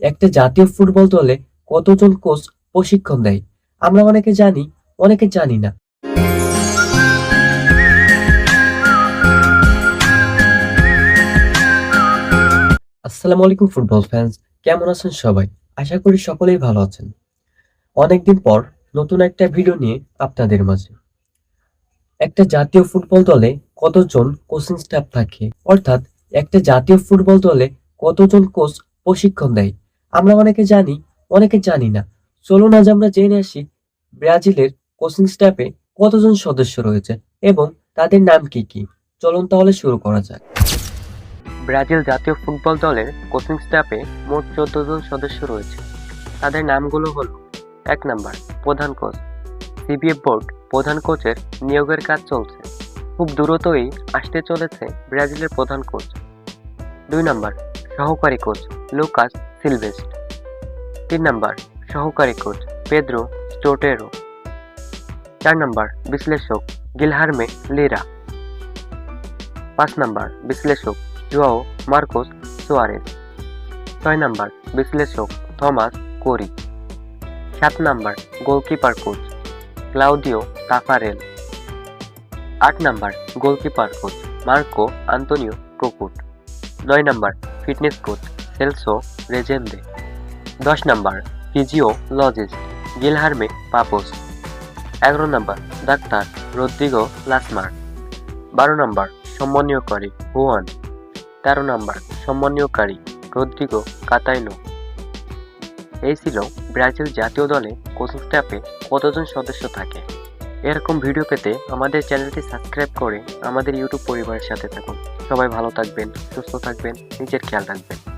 একটা জাতীয় ফুটবল দলে কতজন কোচ প্রশিক্ষণ দেয়? আমরা অনেকে জানি অনেকে জানি না। আসসালামু আলাইকুম ফুটবল ফ্যান্স, কেমন আছেন সবাই? আশা করি সকলেই ভালো আছেন। অনেকদিন পর নতুন একটা ভিডিও নিয়ে আপনাদের মাঝে। একটা জাতীয় ফুটবল দলে কতজন কোচিং স্টাফ থাকে? অর্থাৎ একটা জাতীয় ফুটবল দলে কতজন কোচ প্রশিক্ষণ দেয়? আমরা অনেকে জানি অনেকে জানি না। চলুন আজ আমরা জেনে আসি ব্রাজিলের কোচিং স্টাফে কতজন সদস্য রয়েছে এবং তাদের নাম কি কি। চলুন তাহলে শুরু করা যাক। ব্রাজিল জাতীয় ফুটবল দলের কোচিং স্টাফে মোট চোদ্দ জন সদস্য রয়েছে। তাদের নামগুলো হলো এক নাম্বার প্রধান কোচ সিবিএফ বোর্ড প্রধান কোচের নিয়োগের কাজ চলছে। খুব দ্রুতই আসতে চলেছে ব্রাজিলের প্রধান কোচ দুই নাম্বার সহকারী কোচ লুকাস সিলভেস্ট তিন নাম্বার, সহকারী কোচ পেদ্রো স্টোটেরো চার নাম্বার, বিশ্লেষক, গিলহার্মে লিরা। পাঁচ নাম্বার, বিশ্লেষক, জুয়াও মার্কোস সোয়ারেস ছয় নাম্বার, বিশ্লেষক, থমাস কোরি। সাত number, goalkeeper coach Claudio Taffarel. আট number, goalkeeper coach Marco Antonio প্রকুট। নয় number, fitness coach Celso Rezende দশ নাম্বার, ফিজিওলজিস্ট, গিলহার্মে পাপোস। এগারো নাম্বার, ডাক্তার রদ্রিগো লাসমার। বারো নাম্বার সম্মানীয়কারী হুয়ান। তেরো নাম্বার সম্মানীয়কারী রদ্রিগো কাতাইনো। এই ছিল ব্রাজিল জাতীয় দলে কোচিং স্টাফে কতজন সদস্য থাকে। এরকম ভিডিও পেতে আমাদের চ্যানেলটি সাবস্ক্রাইব করে আমাদের ইউটিউব পরিবারের সাথে থাকুন। সবাই ভালো থাকবেন, সুস্থ থাকবেন, নিজের খেয়াল রাখবেন।